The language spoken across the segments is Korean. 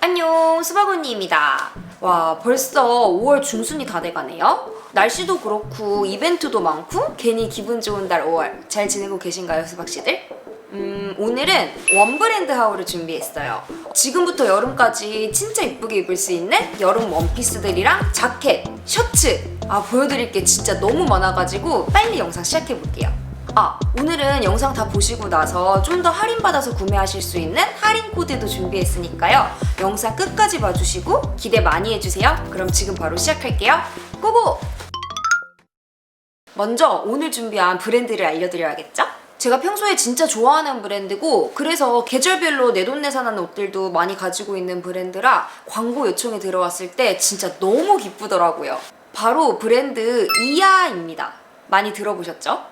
안녕 수박언니입니다 와 벌써 5월 중순이 다 돼가네요 날씨도 그렇고 이벤트도 많고 괜히 기분 좋은 달 5월 잘 지내고 계신가요 수박씨들? 음, 오늘은 원브랜드 하울을 준비했어요. 지금부터 여름까지 진짜 이쁘게 입을 수 있는 여름 원피스들이랑 자켓, 셔츠. 아 보여드릴 게 진짜 너무 많아가지고 빨리 영상 시작해볼게요. 아 오늘은 영상 다 보시고 나서 좀 더 할인받아서 구매하실 수 있는 할인 코드도 준비했으니까요. 영상 끝까지 봐주시고 기대 많이 해주세요. 그럼 지금 바로 시작할게요. 고고! 먼저 오늘 준비한 브랜드를 알려드려야겠죠? 제가 평소에 진짜 좋아하는 브랜드고 그래서 계절별로 내돈내산하는 옷들도 많이 가지고 있는 브랜드라 광고 요청이 들어왔을 때 진짜 너무 기쁘더라고요. 바로 브랜드 이하입니다. 많이 들어보셨죠?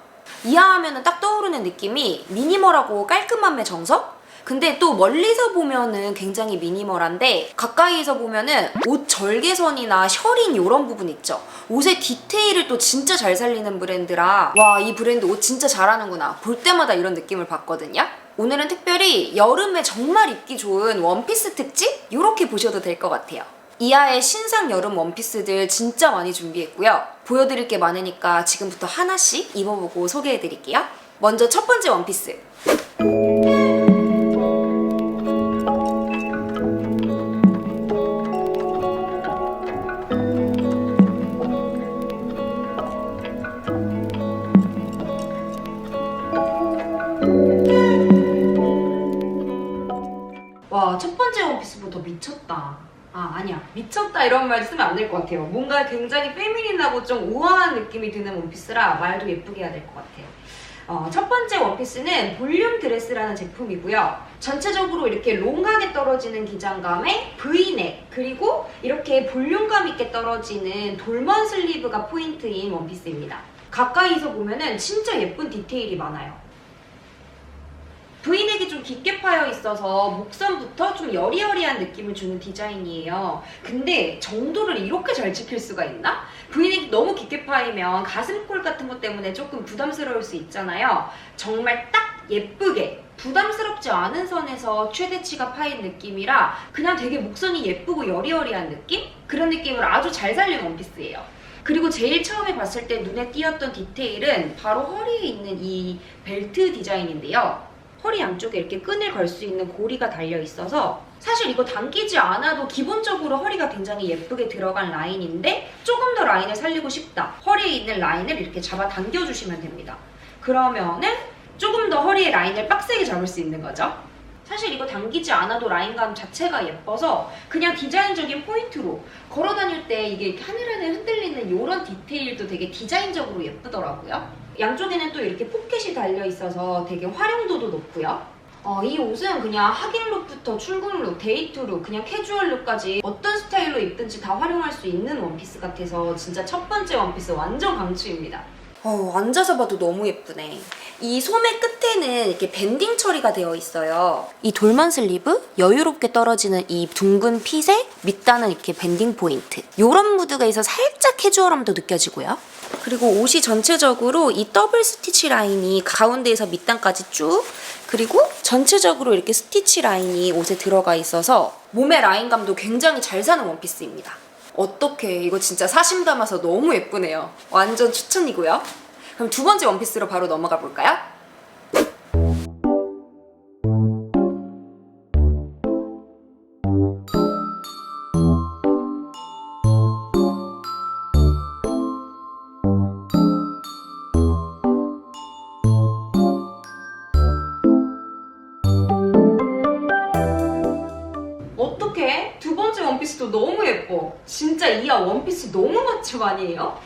이하 하면 딱 떠오르는 느낌이 미니멀하고 깔끔함의 정석? 근데 또 멀리서 보면은 굉장히 미니멀한데 가까이에서 보면은 옷 절개선이나 셔링 이런 부분 있죠. 옷의 디테일을 또 진짜 잘 살리는 브랜드라 와 이 브랜드 옷 진짜 잘하는구나 볼 때마다 이런 느낌을 받거든요. 오늘은 특별히 여름에 정말 입기 좋은 원피스 특집? 이렇게 보셔도 될 것 같아요. 이하의 신상 여름 원피스들 진짜 많이 준비했고요. 보여드릴 게 많으니까 지금부터 하나씩 입어보고 소개해드릴게요. 먼저 첫 번째 원피스. 첫 번째 원피스부터 미쳤다. 아, 아니야. 미쳤다 이런 말 쓰면 안 될 것 같아요. 뭔가 굉장히 페미닌하고 좀 우아한 느낌이 드는 원피스라 말도 예쁘게 해야 될 것 같아요. 어, 첫 번째 원피스는 볼륨 드레스라는 제품이고요. 전체적으로 이렇게 롱하게 떨어지는 기장감에 V넥 그리고 이렇게 볼륨감 있게 떨어지는 돌만 슬리브가 포인트인 원피스입니다. 가까이서 보면 진짜 예쁜 디테일이 많아요. 부인에게 좀 깊게 파여 있어서 목선부터 좀 여리여리한 느낌을 주는 디자인이에요. 근데 정도를 이렇게 잘 지킬 수가 있나? 부인에게 너무 깊게 파이면 가슴골 같은 것 때문에 조금 부담스러울 수 있잖아요. 정말 딱 예쁘게 부담스럽지 않은 선에서 최대치가 파인 느낌이라 그냥 되게 목선이 예쁘고 여리여리한 느낌? 그런 느낌을 아주 잘 살린 원피스예요. 그리고 제일 처음에 봤을 때 눈에 띄었던 디테일은 바로 허리에 있는 이 벨트 디자인인데요. 허리 양쪽에 이렇게 끈을 걸 수 있는 고리가 달려 있어서 사실 이거 당기지 않아도 기본적으로 허리가 굉장히 예쁘게 들어간 라인인데 조금 더 라인을 살리고 싶다. 허리에 있는 라인을 이렇게 잡아 당겨주시면 됩니다. 그러면은 조금 더 허리의 라인을 빡세게 잡을 수 있는 거죠. 사실 이거 당기지 않아도 라인감 자체가 예뻐서 그냥 디자인적인 포인트로 걸어 다닐 때 이게 하늘하늘 흔들리는 이런 디테일도 되게 디자인적으로 예쁘더라고요. 양쪽에는 또 이렇게 포켓이 달려 있어서 되게 활용도도 높고요. 어, 이 옷은 그냥 하객룩부터 출근룩, 데이트룩, 그냥 캐주얼룩까지 어떤 스타일로 입든지 다 활용할 수 있는 원피스 같아서 진짜 첫 번째 원피스 완전 강추입니다. 어, 앉아서 봐도 너무 예쁘네. 이 소매 끝에는 이렇게 밴딩 처리가 되어 있어요. 이 돌만 슬리브, 여유롭게 떨어지는 이 둥근 핏에 밑단은 이렇게 밴딩 포인트. 요런 무드가 있어 살짝 캐주얼함도 느껴지고요. 그리고 옷이 전체적으로 이 더블 스티치 라인이 가운데에서 밑단까지 쭉 그리고 전체적으로 이렇게 스티치 라인이 옷에 들어가 있어서 몸의 라인감도 굉장히 잘 사는 원피스입니다. 어떻게 이거 진짜 사심 담아서 너무 예쁘네요. 완전 추천이고요. 그럼 두 번째 원피스로 바로 넘어가 볼까요? 진짜 이하 원피스 너무 맞춤 아니에요?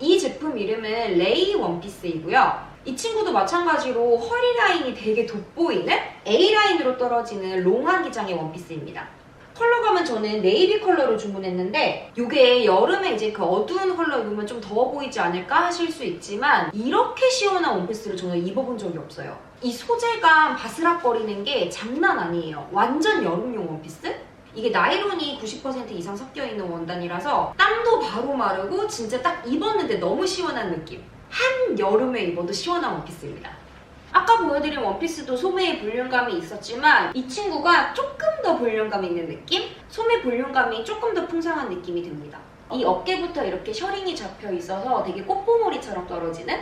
이 제품 이름은 레이 원피스이고요. 이 친구도 마찬가지로 허리 라인이 되게 돋보이는 A라인으로 떨어지는 롱한 기장의 원피스입니다. 컬러감은 저는 네이비 컬러로 주문했는데 이게 여름에 이제 그 어두운 컬러 입으면 좀 더워 보이지 않을까 하실 수 있지만 이렇게 시원한 원피스를 저는 입어본 적이 없어요. 이 소재감 바스락거리는 게 장난 아니에요. 완전 여름용 원피스? 이게 나이론이 90% 이상 섞여 있는 원단이라서 땀도 바로 마르고 진짜 딱 입었는데 너무 시원한 느낌. 한 여름에 입어도 시원한 원피스입니다. 아까 보여드린 원피스도 소매에 볼륨감이 있었지만 이 친구가 조금 더 볼륨감 있는 느낌? 소매 볼륨감이 조금 더 풍성한 느낌이 듭니다. 이 어깨부터 이렇게 셔링이 잡혀 있어서 되게 꽃봉오리처럼 떨어지는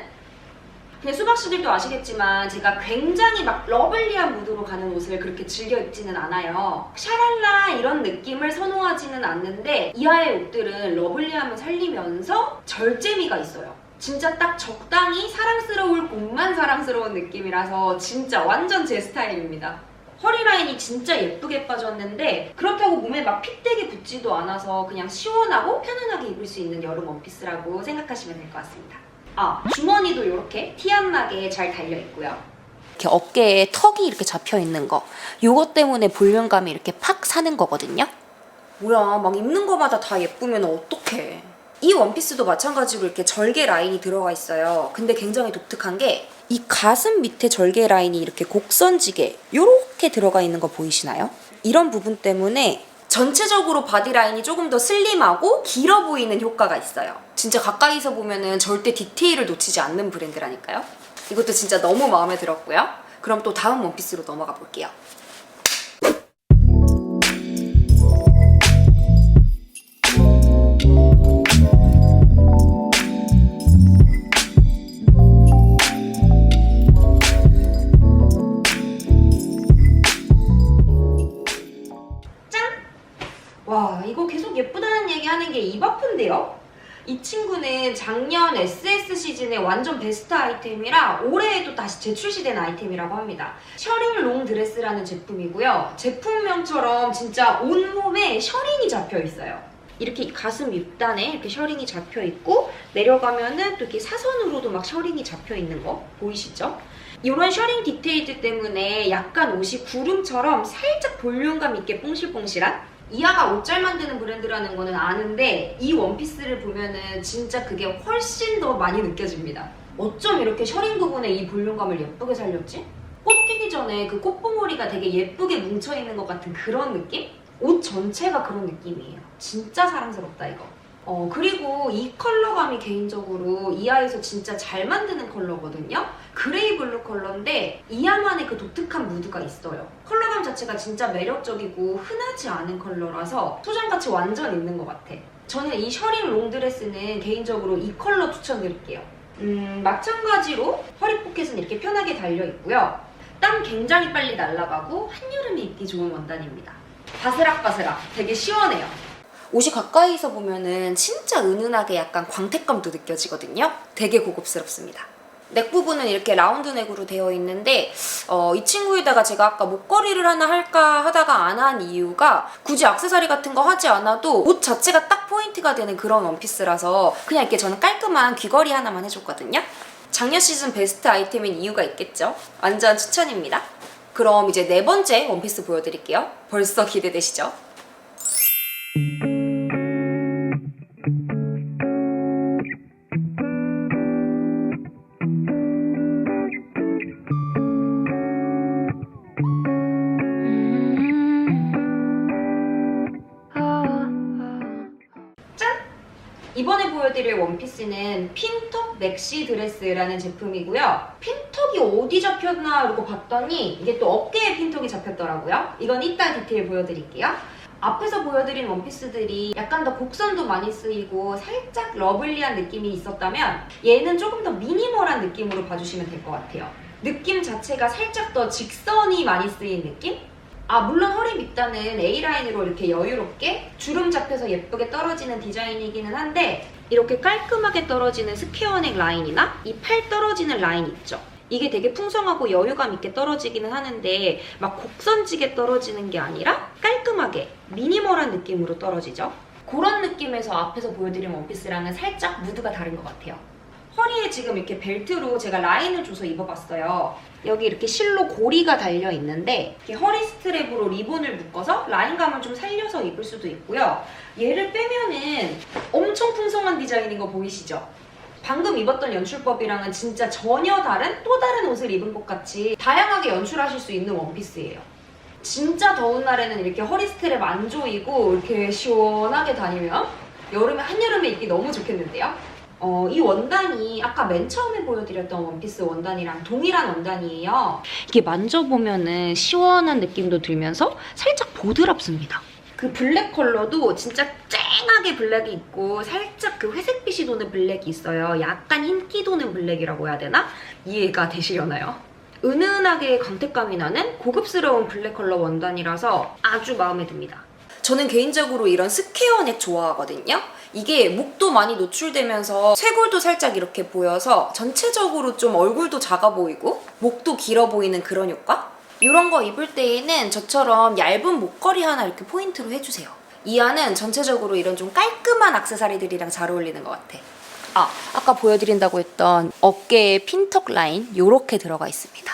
근데 수박씨들도 아시겠지만 제가 굉장히 막 러블리한 무드로 가는 옷을 그렇게 즐겨 입지는 않아요. 샤랄라 이런 느낌을 선호하지는 않는데 이하의 옷들은 러블리함을 살리면서 절제미가 있어요. 진짜 딱 적당히 사랑스러울 곳만 사랑스러운 느낌이라서 진짜 완전 제 스타일입니다. 허리 라인이 진짜 예쁘게 빠졌는데 그렇다고 몸에 막 핏되게 붙지도 않아서 그냥 시원하고 편안하게 입을 수 있는 여름 원피스라고 생각하시면 될 것 같습니다. 아, 주머니도 이렇게 티 안 나게 잘 달려 있고요. 이렇게 어깨에 턱이 이렇게 잡혀 있는 거. 요것 때문에 볼륨감이 이렇게 팍 사는 거거든요. 뭐야, 막 입는 거마다 다 예쁘면 어떡해. 이 원피스도 마찬가지로 이렇게 절개 라인이 들어가 있어요. 근데 굉장히 독특한 게 이 가슴 밑에 절개 라인이 이렇게 곡선지게 요렇게 들어가 있는 거 보이시나요? 이런 부분 때문에 전체적으로 바디 라인이 조금 더 슬림하고 길어 보이는 효과가 있어요. 진짜 가까이서 보면은 절대 디테일을 놓치지 않는 브랜드라니까요. 이것도 진짜 너무 마음에 들었고요. 그럼 또 다음 원피스로 넘어가 볼게요. 완전 베스트 아이템이라 올해에도 다시 재출시된 아이템이라고 합니다. 셔링 롱 드레스라는 제품이고요. 제품명처럼 진짜 온몸에 셔링이 잡혀 있어요. 이렇게 가슴 밑단에 이렇게 셔링이 잡혀 있고 내려가면은 또 이렇게 사선으로도 막 셔링이 잡혀 있는 거 보이시죠? 이런 셔링 디테일들 때문에 약간 옷이 구름처럼 살짝 볼륨감 있게 뽕실뽕실한 이하가 옷 잘 만드는 브랜드라는 거는 아는데 이 원피스를 보면은 진짜 그게 훨씬 더 많이 느껴집니다. 어쩜 이렇게 셔링 부분에 이 볼륨감을 예쁘게 살렸지? 꽃 피기 전에 그 꽃봉오리가 되게 예쁘게 뭉쳐있는 것 같은 그런 느낌? 옷 전체가 그런 느낌이에요. 진짜 사랑스럽다 이거. 어 그리고 이 컬러감이 개인적으로 이하에서 진짜 잘 만드는 컬러거든요. 그레이 블루 컬러인데 이하만의 그 독특한 무드가 있어요. 컬러감 자체가 진짜 매력적이고 흔하지 않은 컬러라서 소장같이 완전 있는 것 같아. 저는 이 셔링 롱드레스는 개인적으로 이 컬러 추천드릴게요. 음, 마찬가지로 허리 포켓은 이렇게 편하게 달려 있고요. 땀 굉장히 빨리 날아가고 한여름에 입기 좋은 원단입니다. 바스락바스락 되게 시원해요. 옷이 가까이서 보면은 진짜 은은하게 약간 광택감도 느껴지거든요. 되게 고급스럽습니다. 넥 부분은 이렇게 라운드 넥으로 되어 있는데 어, 이 친구에다가 제가 아까 목걸이를 하나 할까 하다가 안 한 이유가 굳이 액세서리 같은 거 하지 않아도 옷 자체가 딱 포인트가 되는 그런 원피스라서 그냥 이렇게 저는 깔끔한 귀걸이 하나만 해줬거든요. 작년 시즌 베스트 아이템인 이유가 있겠죠? 완전 추천입니다. 그럼 이제 네 번째 원피스 보여드릴게요. 벌써 기대되시죠? 맥시 드레스라는 제품이고요. 핀턱이 어디 잡혔나 이러고 봤더니 이게 또 어깨에 핀턱이 잡혔더라고요. 이건 이따 디테일 보여드릴게요. 앞에서 보여드린 원피스들이 약간 더 곡선도 많이 쓰이고 살짝 러블리한 느낌이 있었다면 얘는 조금 더 미니멀한 느낌으로 봐주시면 될 것 같아요. 느낌 자체가 살짝 더 직선이 많이 쓰인 느낌? 아 물론 허리 밑단은 A라인으로 이렇게 여유롭게 주름 잡혀서 예쁘게 떨어지는 디자인이기는 한데 이렇게 깔끔하게 떨어지는 스퀘어넥 라인이나 이 팔 떨어지는 라인 있죠? 이게 되게 풍성하고 여유감 있게 떨어지기는 하는데 막 곡선지게 떨어지는 게 아니라 깔끔하게 미니멀한 느낌으로 떨어지죠? 그런 느낌에서 앞에서 보여드린 원피스랑은 살짝 무드가 다른 것 같아요 허리에 지금 이렇게 벨트로 제가 라인을 줘서 입어봤어요. 여기 이렇게 실로 고리가 달려 있는데 허리 스트랩으로 리본을 묶어서 라인감을 좀 살려서 입을 수도 있고요. 얘를 빼면은 엄청 풍성한 디자인인 거 보이시죠? 방금 입었던 연출법이랑은 진짜 전혀 다른 또 다른 옷을 입은 것 같이 다양하게 연출하실 수 있는 원피스예요. 진짜 더운 날에는 이렇게 허리 스트랩 안 조이고 이렇게 시원하게 다니면 여름에 한여름에 입기 너무 좋겠는데요. 어, 이 원단이 아까 맨 처음에 보여드렸던 원피스 원단이랑 동일한 원단이에요. 이게 만져보면은 시원한 느낌도 들면서 살짝 보드랍습니다. 그 블랙 컬러도 진짜 쨍하게 블랙이 있고 살짝 그 회색빛이 도는 블랙이 있어요. 약간 흰기 도는 블랙이라고 해야 되나? 이해가 되시려나요? 은은하게 광택감이 나는 고급스러운 블랙 컬러 원단이라서 아주 마음에 듭니다. 저는 개인적으로 이런 스퀘어 넥 좋아하거든요. 이게 목도 많이 노출되면서 쇄골도 살짝 이렇게 보여서 전체적으로 좀 얼굴도 작아 보이고 목도 길어 보이는 그런 효과? 이런 거 입을 때에는 저처럼 얇은 목걸이 하나 이렇게 포인트로 해주세요. 이 안은 전체적으로 이런 좀 깔끔한 악세사리들이랑 잘 어울리는 것 같아. 아, 아까 보여드린다고 했던 어깨에 핀턱 라인 이렇게 들어가 있습니다.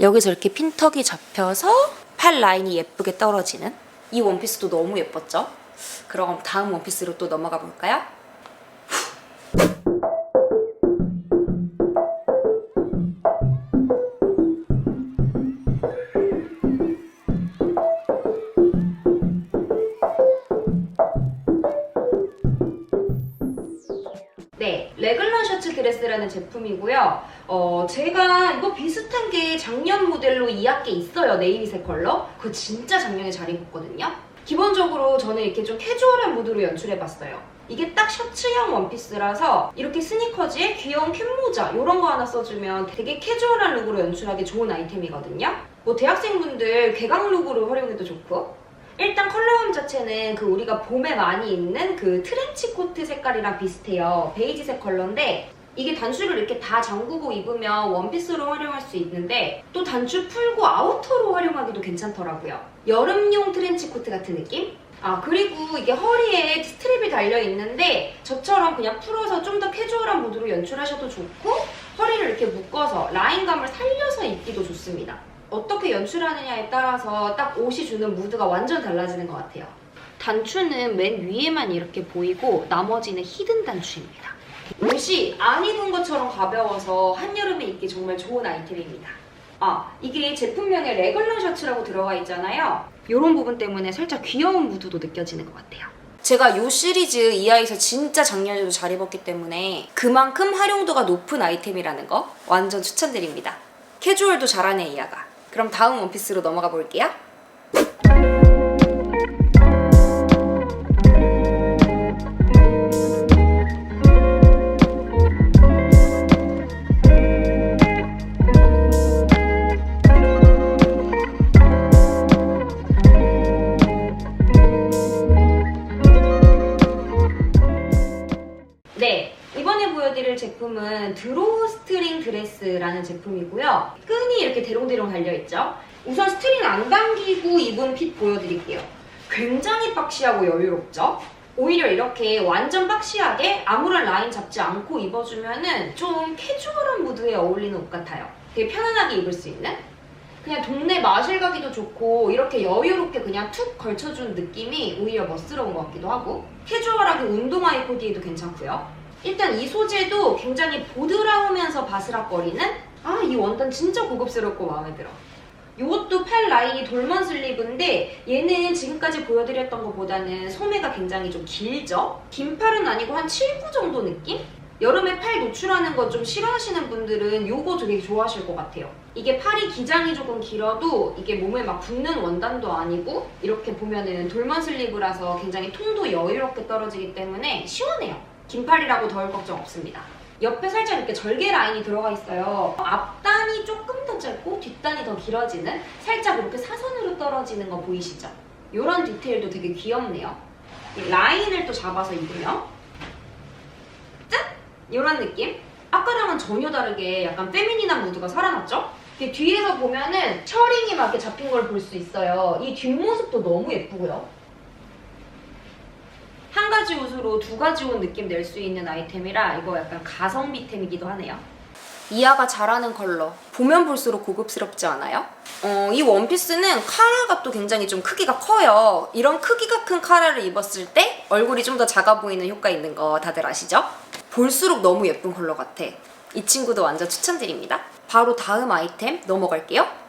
여기서 이렇게 핀턱이 잡혀서 팔 라인이 예쁘게 떨어지는 이 원피스도 너무 예뻤죠? 그럼 다음 원피스로 또 넘어가 볼까요? 네, 레글런 셔츠 드레스라는 제품이고요. 어, 제가 이거 비슷한 게 작년 모델로 이 학기에 있어요. 네이비색 컬러. 그거 진짜 작년에 잘 입었거든요. 기본적으로 저는 이렇게 좀 캐주얼한 무드로 연출해봤어요. 이게 딱 셔츠형 원피스라서 이렇게 스니커즈에 귀여운 캡모자 이런 거 하나 써주면 되게 캐주얼한 룩으로 연출하기 좋은 아이템이거든요. 뭐 대학생분들 개강 룩으로 활용해도 좋고 일단 컬러감 자체는 그 우리가 봄에 많이 입는 그 트렌치 코트 색깔이랑 비슷해요. 베이지색 컬러인데 이게 단추를 이렇게 다 잠그고 입으면 원피스로 활용할 수 있는데 또 단추 풀고 아우터로 활용하기도 괜찮더라고요. 여름용 트렌치 코트 같은 느낌? 아 그리고 이게 허리에 스트랩이 달려 있는데 저처럼 그냥 풀어서 좀 더 캐주얼한 무드로 연출하셔도 좋고 허리를 이렇게 묶어서 라인감을 살려서 입기도 좋습니다. 어떻게 연출하느냐에 따라서 딱 옷이 주는 무드가 완전 달라지는 것 같아요. 단추는 맨 위에만 이렇게 보이고 나머지는 히든 단추입니다. 옷이 안 입은 것처럼 가벼워서 한여름에 입기 정말 좋은 아이템입니다. 아, 이게 제품명에 레글런 셔츠라고 들어가 있잖아요. 이런 부분 때문에 살짝 귀여운 무드도 느껴지는 것 같아요. 제가 요 시리즈 이하에서 진짜 작년에도 잘 입었기 때문에 그만큼 활용도가 높은 아이템이라는 거 완전 추천드립니다. 캐주얼도 잘하네 이하가. 그럼 다음 원피스로 넘어가 볼게요. 제품은 드로우 스트링 드레스라는 제품이고요. 끈이 이렇게 대롱대롱 달려있죠? 우선 스트링 안 당기고 입은 핏 보여드릴게요. 굉장히 박시하고 여유롭죠? 오히려 이렇게 완전 박시하게 아무런 라인 잡지 않고 입어주면은 좀 캐주얼한 무드에 어울리는 옷 같아요. 되게 편안하게 입을 수 있는? 그냥 동네 마실 가기도 좋고 이렇게 여유롭게 그냥 툭 걸쳐준 느낌이 오히려 멋스러운 것 같기도 하고 캐주얼하게 운동화에 코디해도 괜찮고요. 일단 이 소재도 굉장히 보드라우면서 바스락거리는 아 이 원단 진짜 고급스럽고 마음에 들어. 이것도 팔 라인이 돌먼 슬리브인데 얘는 지금까지 보여드렸던 것보다는 소매가 굉장히 좀 길죠? 긴 팔은 아니고 한 7구 정도 느낌? 여름에 팔 노출하는 거 좀 싫어하시는 분들은 요거 되게 좋아하실 것 같아요. 이게 팔이 기장이 조금 길어도 이게 몸에 막 붙는 원단도 아니고 이렇게 보면은 돌먼 슬리브라서 굉장히 통도 여유롭게 떨어지기 때문에 시원해요. 긴 팔이라고 더울 걱정 없습니다. 옆에 살짝 이렇게 절개 라인이 들어가 있어요. 앞단이 조금 더 짧고 뒷단이 더 길어지는 살짝 이렇게 사선으로 떨어지는 거 보이시죠? 이런 디테일도 되게 귀엽네요. 이 라인을 또 잡아서 입으면 짠! 이런 느낌? 아까랑은 전혀 다르게 약간 페미닌한 무드가 살아났죠? 뒤에서 보면은 셔링이 막 이렇게 잡힌 걸 볼 수 있어요. 이 뒷모습도 너무 예쁘고요. 한 가지 옷으로 두 가지 옷 느낌 낼 수 있는 아이템이라 이거 약간 가성비템이기도 하네요. 이하가 잘하는 컬러. 보면 볼수록 고급스럽지 않아요? 어, 이 원피스는 카라가 또 굉장히 좀 크기가 커요. 이런 크기가 큰 카라를 입었을 때 얼굴이 좀 더 작아 보이는 효과 있는 거 다들 아시죠? 볼수록 너무 예쁜 컬러 같아. 이 친구도 완전 추천드립니다. 바로 다음 아이템 넘어갈게요.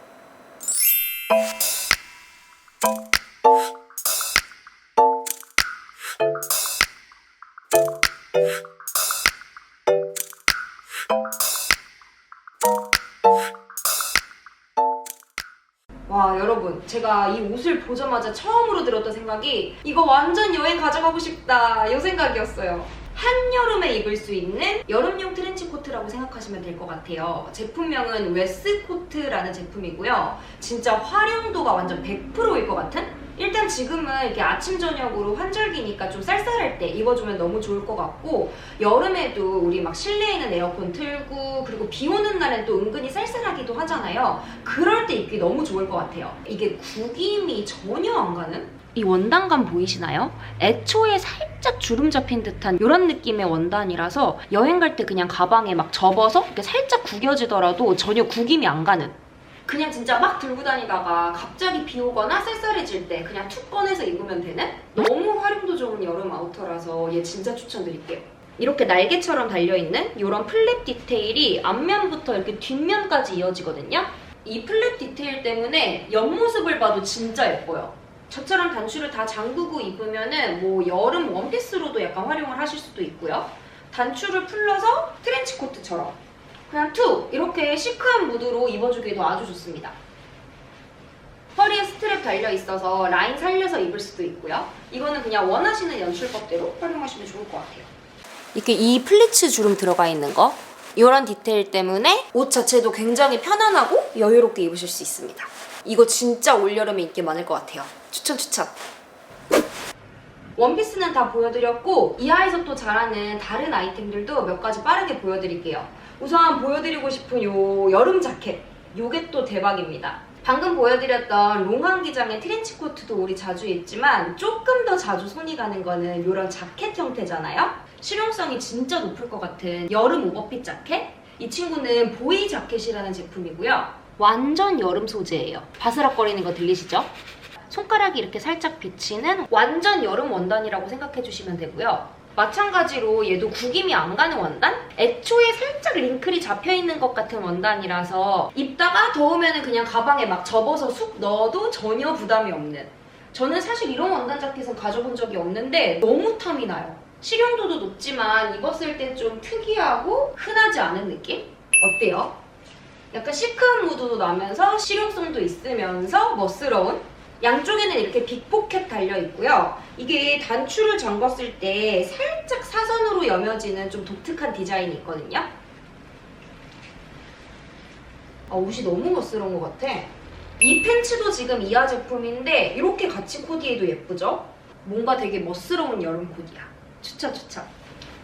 제가 이 옷을 보자마자 처음으로 들었던 생각이 이거 완전 여행 가져가고 싶다 이 생각이었어요. 한여름에 입을 수 있는 여름용 트렌치 코트라고 생각하시면 될 것 같아요. 제품명은 웨스코트라는 제품이고요. 진짜 활용도가 완전 100%일 것 같은? 일단 지금은 이렇게 아침 저녁으로 환절기니까 좀 쌀쌀할 때 입어주면 너무 좋을 것 같고 여름에도 우리 막 실내에는 에어컨 틀고 그리고 비 오는 날엔 또 은근히 쌀쌀하기도 하잖아요. 그럴 때 입기 너무 좋을 것 같아요. 이게 구김이 전혀 안 가는? 이 원단감 보이시나요? 애초에 살짝 주름 잡힌 듯한 이런 느낌의 원단이라서 여행 갈 때 그냥 가방에 막 접어서 이렇게 살짝 구겨지더라도 전혀 구김이 안 가는 그냥 진짜 막 들고 다니다가 갑자기 비 오거나 쌀쌀해질 때 그냥 툭 꺼내서 입으면 되는 너무 활용도 좋은 여름 아우터라서 얘 진짜 추천드릴게요. 이렇게 날개처럼 달려있는 이런 플랩 디테일이 앞면부터 이렇게 뒷면까지 이어지거든요. 이 플랩 디테일 때문에 옆모습을 봐도 진짜 예뻐요. 저처럼 단추를 다 잠그고 입으면은 뭐 여름 원피스로도 약간 활용을 하실 수도 있고요. 단추를 풀러서 트렌치 코트처럼 그냥 툭 이렇게 시크한 무드로 입어주기에도 아주 좋습니다. 허리에 스트랩 달려 있어서 라인 살려서 입을 수도 있고요. 이거는 그냥 원하시는 연출법대로 활용하시면 좋을 것 같아요. 이렇게 이 플리츠 주름 들어가 있는 거 이런 디테일 때문에 옷 자체도 굉장히 편안하고 여유롭게 입으실 수 있습니다. 이거 진짜 올여름에 인기 많을 것 같아요. 추천 추천. 원피스는 다 보여드렸고 이하에서 또 잘하는 다른 아이템들도 몇 가지 빠르게 보여드릴게요. 우선 보여드리고 싶은 요 여름 자켓 요게 또 대박입니다. 방금 보여드렸던 롱한 기장의 트렌치 코트도 우리 자주 입지만 조금 더 자주 손이 가는 거는 이런 자켓 형태잖아요. 실용성이 진짜 높을 것 같은 여름 오버핏 자켓. 이 친구는 보이 자켓이라는 제품이고요. 완전 여름 소재예요. 바스락거리는 거 들리시죠? 손가락이 이렇게 살짝 비치는 완전 여름 원단이라고 생각해 주시면 되고요. 마찬가지로 얘도 구김이 안 가는 원단? 애초에 살짝 링클이 잡혀 있는 것 같은 원단이라서 입다가 더우면 그냥 가방에 막 접어서 쑥 넣어도 전혀 부담이 없는. 저는 사실 이런 원단 자켓은 가져본 적이 없는데 너무 탐이 나요. 실용도도 높지만 입었을 때 좀 특이하고 흔하지 않은 느낌? 어때요? 약간 시크한 무드도 나면서 실용성도 있으면서 멋스러운 양쪽에는 이렇게 빅포켓 달려 있고요. 이게 단추를 잠궜을 때 살짝 사선으로 여며지는 좀 독특한 디자인이 있거든요. 아, 옷이 너무 멋스러운 것 같아. 이 팬츠도 지금 이하 제품인데 이렇게 같이 코디해도 예쁘죠? 뭔가 되게 멋스러운 여름 코디야. 추천 추천.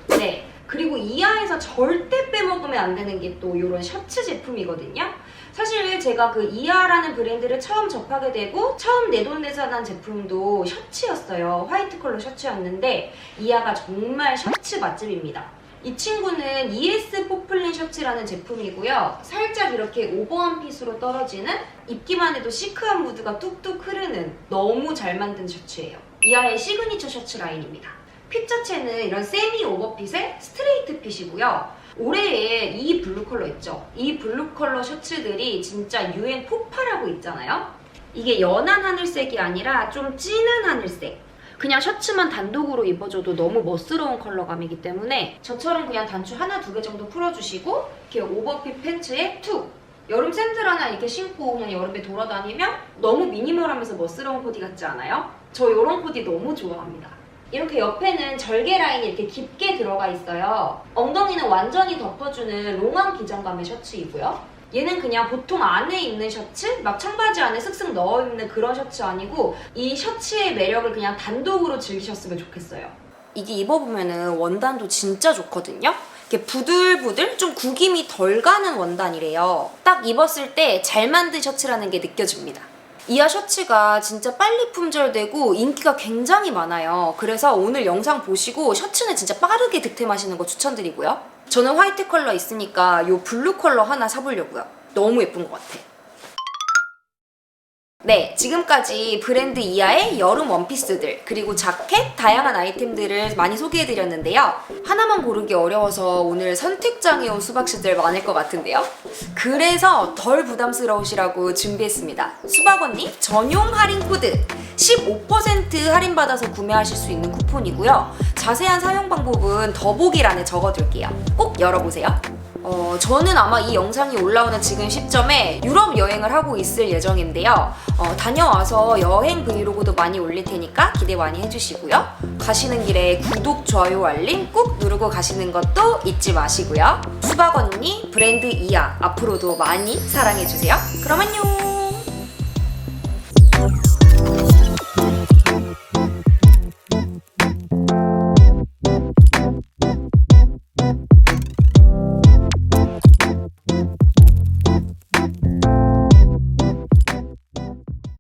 네. 그리고 이하에서 절대 빼먹으면 안 되는 게 또 이런 셔츠 제품이거든요. 사실 제가 그 이하라는 브랜드를 처음 접하게 되고 처음 내돈내산 한 제품도 셔츠였어요. 화이트 컬러 셔츠였는데 이하가 정말 셔츠 맛집입니다. 이 친구는 ES 포플린 셔츠라는 제품이고요. 살짝 이렇게 오버한 핏으로 떨어지는 입기만 해도 시크한 무드가 뚝뚝 흐르는 너무 잘 만든 셔츠예요. 이하의 시그니처 셔츠 라인입니다. 핏 자체는 이런 세미 오버핏의 스트레이트 핏이고요. 올해에 이 블루 컬러 있죠? 이 블루 컬러 셔츠들이 진짜 유행 폭발하고 있잖아요? 이게 연한 하늘색이 아니라 좀 진한 하늘색. 그냥 셔츠만 단독으로 입어줘도 너무 멋스러운 컬러감이기 때문에 저처럼 그냥 단추 하나 두 개 정도 풀어주시고 이렇게 오버핏 팬츠에 툭 여름 샌들 하나 이렇게 신고 그냥 여름에 돌아다니면 너무 미니멀하면서 멋스러운 코디 같지 않아요? 저 이런 코디 너무 좋아합니다. 이렇게 옆에는 절개 라인이 이렇게 깊게 들어가 있어요. 엉덩이는 완전히 덮어주는 롱한 기장감의 셔츠이고요. 얘는 그냥 보통 안에 입는 셔츠? 막 청바지 안에 슥슥 넣어 입는 그런 셔츠 아니고 이 셔츠의 매력을 그냥 단독으로 즐기셨으면 좋겠어요. 이게 입어보면은 원단도 진짜 좋거든요. 이렇게 부들부들 좀 구김이 덜 가는 원단이래요. 딱 입었을 때 잘 만든 셔츠라는 게 느껴집니다. 이하 셔츠가 진짜 빨리 품절되고 인기가 굉장히 많아요. 그래서 오늘 영상 보시고 셔츠는 진짜 빠르게 득템하시는 거 추천드리고요. 저는 화이트 컬러 있으니까 요 블루 컬러 하나 사보려고요. 너무 예쁜 것 같아. 네, 지금까지 브랜드 이하의 여름 원피스들, 그리고 자켓, 다양한 아이템들을 많이 소개해드렸는데요. 하나만 고르기 어려워서 오늘 선택장애 온 수박씨들 많을 것 같은데요. 그래서 덜 부담스러우시라고 준비했습니다. 수박 언니 전용 할인 코드 15% 할인받아서 구매하실 수 있는 쿠폰이고요. 자세한 사용 방법은 더보기란에 적어둘게요. 꼭 열어보세요. 어, 저는 아마 이 영상이 올라오는 지금 시점에 유럽 여행을 하고 있을 예정인데요. 어, 다녀와서 여행 브이로그도 많이 올릴 테니까 기대 많이 해주시고요. 가시는 길에 구독, 좋아요, 알림 꾹 누르고 가시는 것도 잊지 마시고요. 수박 언니 브랜드 이야 앞으로도 많이 사랑해주세요. 그럼 안녕!